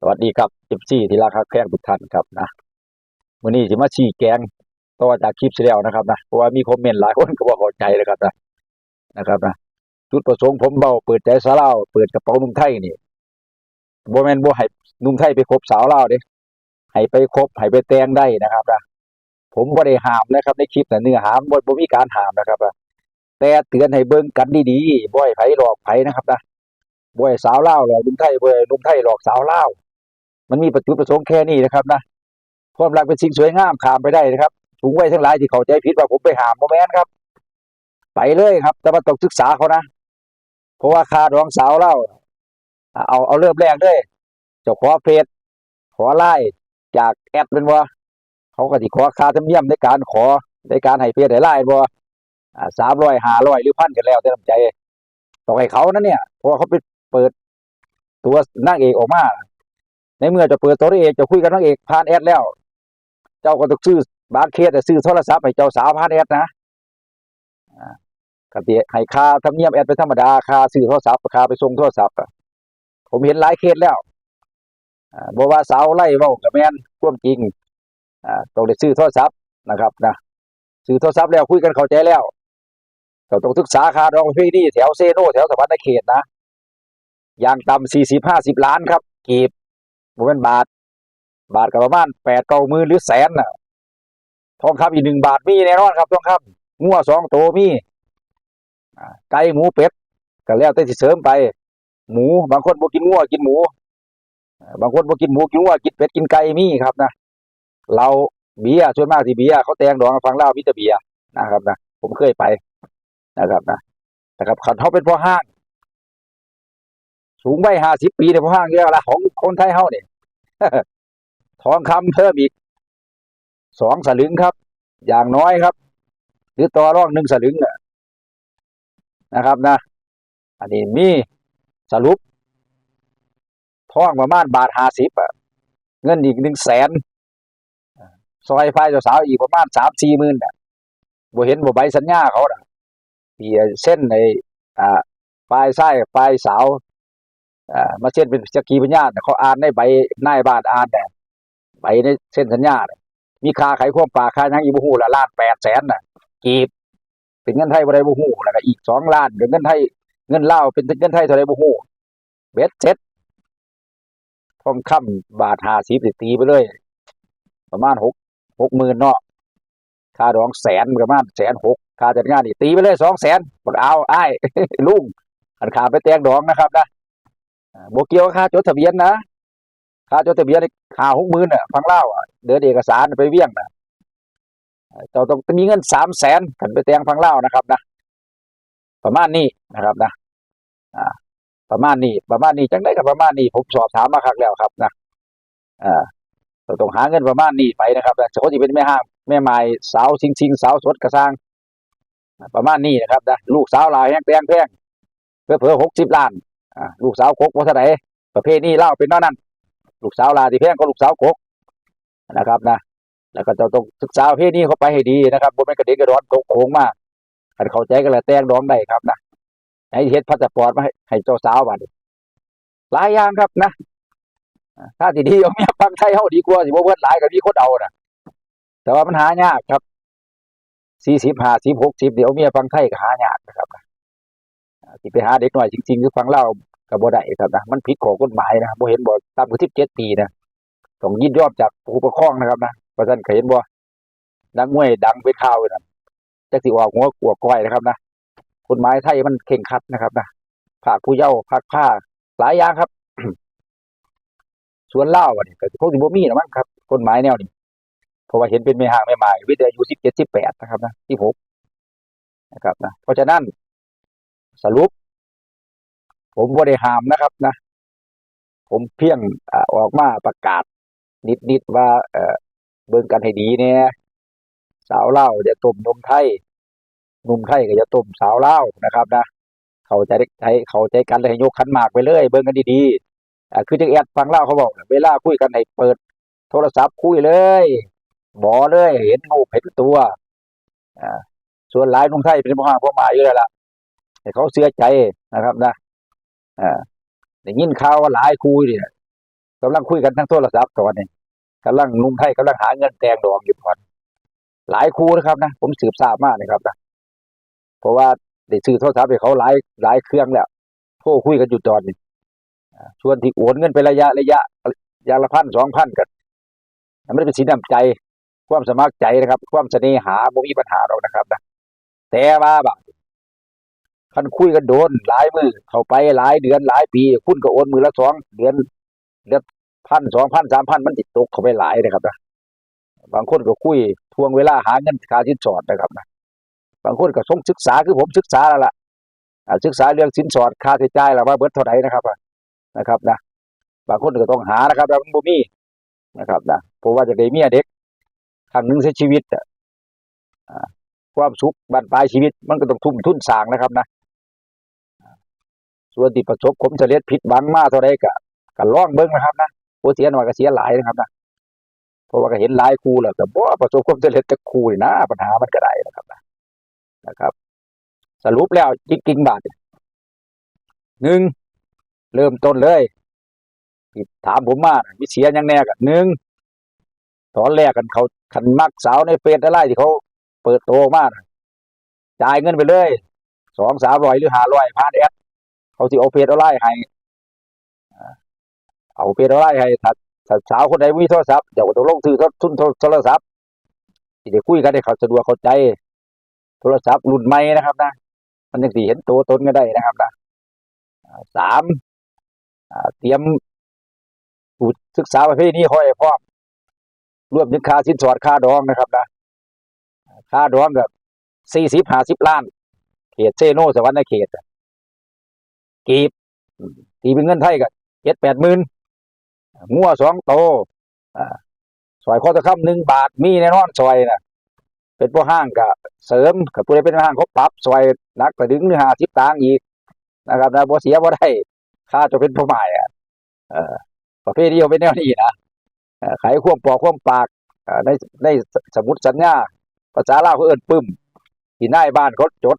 สวัสดีครับจิบซี่ที่รักฮักแพงทุกท่านครับนะมื้อนี้สิมาชี้แกงต่อจากคลิปที่แล้วนะครับนะเพราะว่ามีคอมเมนต์หลายคนก็บ่เข้าใจนะครับนะนะครับนะจุดประสงค์ผมเบาเปิดใจสาวเล่าเปิดกระเป๋านุ่มไทยนี่บแมนบให้หนุ่มไทยไปคบสาวเล่าเด้ให้ไปคบให้ไปแต่งได้นะครับนะผมบ่ได้ห้ามนะครับ ในคลิปน่เนื้อหามบ่บ่มีการห้ามนะครับนะแต่เตือนให้เบิ่งกันดีๆบ่ให้ไผหลอกไผนะครับนะบ่ให้สาวเล่าหลอกหนุ่มไทยบ่ให้หนุ่มไทยหลอกสาวเล่า มันมีประจุประสงค์แค่นี้นะครับนะความรักเป็นสิ่งสวยงามขามไปได้นะครับถุงไว้ทั้งหลายที่เขาใจผิดว่าผมไปหามโมแมนครับ ไปเลยครับ แต่ว่าต้องศึกษาเขานะเพราะว่าคาดองสาวเล่าเอาเอาเริ่มแรกเลยจะขอเฟซขอไล่จากแอดเป็นว่าเขาก็ที่ขอค่าธรรมเนียมในการขอในการให้เฟซให้ไล่บ่าสามร้อยห้าร้อยหรือพันกันแล้วแต่น้ำใจต้อให้เขานะเนี่ยเพราะเขาไปเปิดตัวนางเอกออกมา ในเมื่อจะเปิดตัวเอกจะคุยกับนางเอกผ่านแอดแล้ว เจ้าก็ต้องซื้อบางเคสแต่ซื้อโทรศัพท์ให้เจ้าสาวผ่านแอดนะกติให้ค่าธรรมเนียมแอดเป็นธรรมดาค่าซื้อโทรศัพท์ค่าไปส่งโทรศัพท์ผมเห็นหลายเคสแล้วอบอกว่าสาวไล่เว้ากับแม่นควมจริงอต้องได้ซื้อโทรศัพท์นะครับนะซื้อโทรศัพท์แล้วคุยกันเข้าใจแล้วก็ต้องศึกษาค่าดองเพนี่แถวเซโนแถวสวรรค์เขตนะอย่างต่ำสี่สิบห้าสิบล้านครับกีบ บ่แม่นบาท บาทก็ประมาณแปดเก้าหมื่นหรือแสนน่ะ ทองคำอีกหนึ่งบาทมีแน่นอนครับทองคำงัวสองตัวมีไก่หมูเป็ดก็แล้วแต่สิเสริมไป หมู บางคนบ่กินงัวกินหมู บางคนบ่กินหมูกินงัวกินเป็ดกินไก่มีครับนะเราเบียร์ส่วนมากที่เบียร์เขาแตงดองฟังเล่าวมีแต่เบียร์นะครับนะผมเคยไปนะครับนะนะครับคันเขาเป็นพ่อห้าง สูงไว้ห้าสิบปีเนี่ยพ่อห้างเยอะละของคนไทยเฮาเนี่ยทองคำเพิ่มอีกสองสลึงครับ อย่างน้อยครับ หรือต่อรองหนึ่งสลึงน่ะนะครับนะ อันนี้มีสรุปทองประมาณบาทห้าสิบอะเงินอีกหนึ่งแสนซอยไฟสาวอีกประมาณสามสี่หมื่นอะบ่เห็นบ่ใบสัญญาเขาน่ะเส้นในอ่าปลายไส้ปลายสาว มาเส้นเป็นสกกีปัญญานเขาอ่านในใบนายบ้านอ่านเนี่ใบในเส้นสัญญามีค่าไขควงปลาค่าหยังอีบ่ฮู้ละล้านแปดแสนน่ะกีบ เป็นเงินไทยบ่ได้บ่ฮู้แล้วก็อีกสองล้านเป็นเงินไทยเงินเลาเป็นเงินไทยเท่าใดบ่ฮู้เบ็ดเสร็จทองคำบาท50สิตีไปเลย ประมาณ6 60,000เนาะค่าดองแสนประมาณแสนหกค่าจัดงานนี่ตีไปเลย2แสนบักเอาไอ้ลุงอันขาไปแตงดองนะครับนะ อ่าบ่เกี่ยวค่าจดทะเบียนนะค่าจดทะเบียนค่าหกหมื่นอะฟังเล่าอะเดินเอกสารไปเวียงนะเจ้าต้องมีเงินสามแสนขันไปแตงฟังเล่านะครับนะประมาณนี้นะครับนะประมาณนี้ ประมาณนี้จังได้กับประมาณนี้ ผมสอบถามมาครั้งแล้วครับนะอ่าเราต้องหาเงินประมาณนี้ไปนะครับนะเขาที่เป็นแม่ห้างแม่ไม้สาวชิงชิงสาวสดกระซังประมาณนี้นะครับนะลูกสาวลายแห้งแพงแพงเพื่อเพื่อหกสิบล้าน ลูกสาวกกว่าเท่าไหร่ประเภทนี้เล่าเป็นเท่านั้นลูกสาวลาที่แพงก็ลูกสาวกกนะครับนะแล้วก็จะต้องศึกษาประเภทนี้เข้าไปให้ดีนะครับบนเป็นกระเด็นกระดอนโค้งมากให้เข้าใจกันแล้วแต่งร้องได้ครับนะให้เฮ็ดพาสปอร์ตมาให้ให้เจ้าสาวบัดนี้หลายอย่างครับนะถ้าที่ดีเอาเมียฟังไทยเฮาดีกว่าสิบ่เพิ่นหลายก็มีคนเอาน่ะ แต่ว่ามันหายากครับ40 50 60เดี๋ยวเมียฟังไทยก็หายากนะครับนะ สิไปหาเด็กหน้อยจริงๆคือฟังเล่าก็บ่ได้ครับนะมันผิดข้อกฎหมายนะบ่เห็นบ่ตามกว่า17ปีนะต้องยินยอมจากผู้ปกครองนะครับนะเพราะฉะนั้นเคยเห็นบ่นักมวยดังเป็นข่าวอยู่นั่นจักสิออกหัวกลัวก้อยนะครับนะกฎหมายไทยมันเข่งคัดนะครับนะภาคผู้เยาว์ภาคผ้าหลายอย่างครับส่วนเล่าวอะนี่ก็คงสิบ่มีหรอกมั้งครับกฎหมายแนวนี้เพราะว่าเห็นเป็นแม่ห้างแม่หมายวิทยายุ17 18นะครับนะ16นะครับนะเพราะฉะนั้น สรุป ผมบ่ได้ห้ามนะครับนะ ผมเพียงอออกมาประกาศ นิดๆว่าเอ่อเบิ่งกันให้ดีแหน่ยสาวเล่าวอย่าต้มนมไทยนุ่มไทยก็อย่าต้มสาวเล่านะครับนะเขาใจใจเขาใจกันเลยยกขันหมากไปเลย เบิ่งกันดีๆคือจังแอดฟังเล่าเขาบอกน่เวลาคุยกันให้เปิด โทรศัพท์คุยเลยบ่เลย เห็นรูเห็นตัวอ่าส่วนหลายนุ่มไทยเป็นพ่อห้างพ่อหมาอยู่แล้วล่ะ ให้เขาเสียใจนะครับนะอ่าได้ยินข่าวว่าหลายคู่เนี่ยกำลังคุยกันทางโทรศัพท์ตอนนี้กำลังนุ่มไทยกำลังหาเงินแตงดองอยู่ก่อนหลายคู่นะครับนะผมสืบทราบมากนะครับนะเพราะว่าได้ซื้อโทรศัพท์ให้เขาหลายหลายเครื่องแล้วโทรคุยกันอยู่ตอนนี้อ่าชวนที่โอนเงินไประยะระยะอย่างละพันสองพันกันมันเป็นสินน้ำใจ ความสมัครใจนะครับ ความเสน่หาบ่มีปัญหาเรานะครับนะแต่ว่าบาง คันคุยกันโดนหลายมือเข้าไปหลายเดือนหลายปี คุณก็โอนมือละสองเดือนเดือนพันสองพันสามพันมันติดตกเข้าไปหลายนะครับนะบางคนก็คุยทวงเวลาหาเงินค่าสินสอดนะครับนะบางคนก็ส่งศึกษาคือผมศึกษาแล้วล่ะศึกษาเรื่องสินสอดค่าใช้จ่ายแล้วว่าเบิดเท่าไหร่นะครับนะครับนะบางคนก็ต้องหานะครับแล้วมันบ่มีนะครับนะเพราะว่าจะได้เมียเด็กครั้งหนึ่งในชีวิตอะความสุขบั้นปลายชีวิต มันก็ต้องทุ่มทุนสร้างนะครับนะ ส่วนที่ประสบผมจะเลียดผิดหวังมาเท่าไรก็ก็ล่องเบิ้งนะครับนะโอเสียหน่อยก็เสียหลายนะครับนะเพราะว่าก็เห็นหลายครูแล้วก็บ่ประสบความสำเร็จจากครูนี่นะปัญหามันก็ได้นะครับนะนะครับ สรุปแล้วจริงบาทหนึ่งเริ่มต้นเลยถามผมมาน่ะวิเสียยังแน่กันหนึ่งตอนแรกกันเขาขันมักสาวในเฟซอะไรที่เขาเปิดโตมากจ่ายเงินไปเลยสองสามร้อยหรือห้าร้อยผ่านแอป เขาสิเอาเฟซออนไลน์ให้เอาเฟซออนไลน์ให้ถ้าถ้าสาวคนใดมีโทรศัพท์เดี๋ยวต้องลงถือทุนโทรศัพท์ที่จะคุยกันให้เขาสะดวกเข้าใจ โทรศัพท์รุ่นใหม่นะครับนะมันยังสีเห็นตัวตนก็ได้นะครับนะสามเตรียมศึกษาประเภทนี้ห้อยพร้อมรวมถึงค่าสินสอดค่าดองนะครับนะค่าดองกับสี่สิบห้าสิบล้าน เขตเซโนสวรรค์เขตอะ กีบตีเป็นเงินไทยกับเจ็ดแปดหมื่นงัวสองโตอ่าซอยข้อตะคำหนึ่งบาทมีแน่นอนซอยนะเป็นพวกห้างกับเสริมกับผู้ใดเป็นห้างเขาปรับซอยนักกระดึงหรือหาสิบตางอีกนะครับนะบ่เสียบ่ได้ค่าจะเป็นผู้หมายอะเออประเภทนี้เอาเป็นแนวนี้นะขายควมปอกควมปากในในสมุดสัญญาภาษาลาวเขาเอิ้นปึ้มที่นายบ้านเขาจด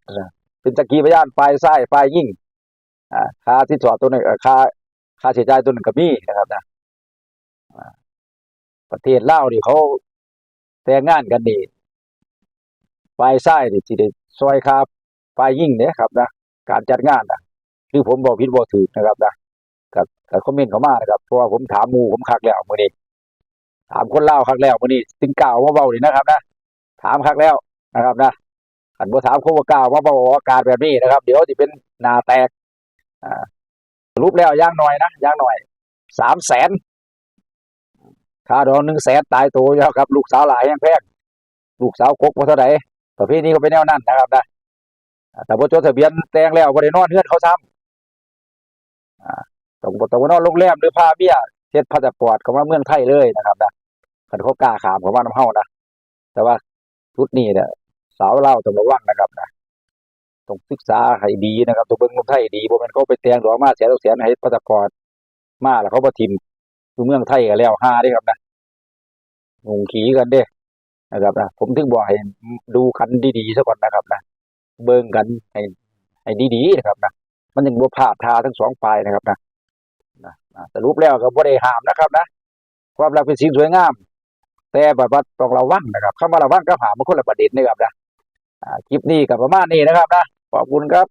เป็นตะกี้พยานฝ่ายซ้ายฝ่ายยิ่ง ค่าที่จอดตัวหนึงเอ่อค่าค่าใช้จ่ายตัวหนึงก็มีนะครับนะประเทศลาวนี่เขาแต่งงานกันนี่ฝ่ายซ้ายนี่สิได้ซอยค่าฝ่ายยิ่งเนี่ยครับนะการจัดงานนะคือผมบอกผิดบอกถูกนะครับนะกับกับคอมเมนต์เขามานะครับเพราะว่าผมถามมูผมคักแล้วมือนี้ถามคนเล่าคักแล้วมือนี้ถึงกล่าวมาเบานี่นะครับ นะถามคักแล้วนะครับนะขันบ่ถามคนบ่กล่าวมาเบาอากาศแบบนี้นะครับ เดี๋ยวสิเป็นนาแตก รุปแล้วย่างหน้อยนะย่างหน้อยสามแสนค่าดอกหนึ่งแสนตายตัวอยู่แล้วครับ ลูกสาวหลายยังแพงลูกสาวกกบ่เท่าใดประเภทนี้ก็เป็นแนวนั้นนะครับนะแต่บ่จดทะเบียนแต่งแล้วบ่ได้นอนเฮือนเขาซ้ำอ่าต้องบ่ต้องนอนโรงแรมหรือพาเมียเฮ็ดพาสปอร์ตเขามาเมืองไทยเลยนะครับนะคันเขากล้าขามเข้ามาน้ำเฮานะแต่ว่าชุดนี้เนี่ยสาวเล่าต้องระวังนะครับนะ ต้องศึกษาให้ดีนะครับต้องเบิ่งเมืองไทยดีบ่แม่นเขาไปแตงดอกมาแสนสองแสนให้พาสปอร์ตมาแล้วเขาบ่ทิ่มอยู่เมืองไทยก็แล้วหาเด้ครับนะงงขี้กันเด้นะครับนะผมถึงบอกให้ดูกันดีๆซะก่อนนะครับนะเบิ่งกันให้ให้ดีๆนะครับนะมันยังบ่พลาดทาทั้งสองฝ่ายนะครับนะนะสรุปแล้วก็บ่ได้ห้ามนะครับนะความรักเป็นสิ่งสวยงาม แต่แบบว่าต้องระวังนะครับคำว่าระวังกับหามมันคนละประเด็นนะครับนะอ่าคลิปนี้ก็ประมาณนี้นะครับนะ ขอบคุณครับ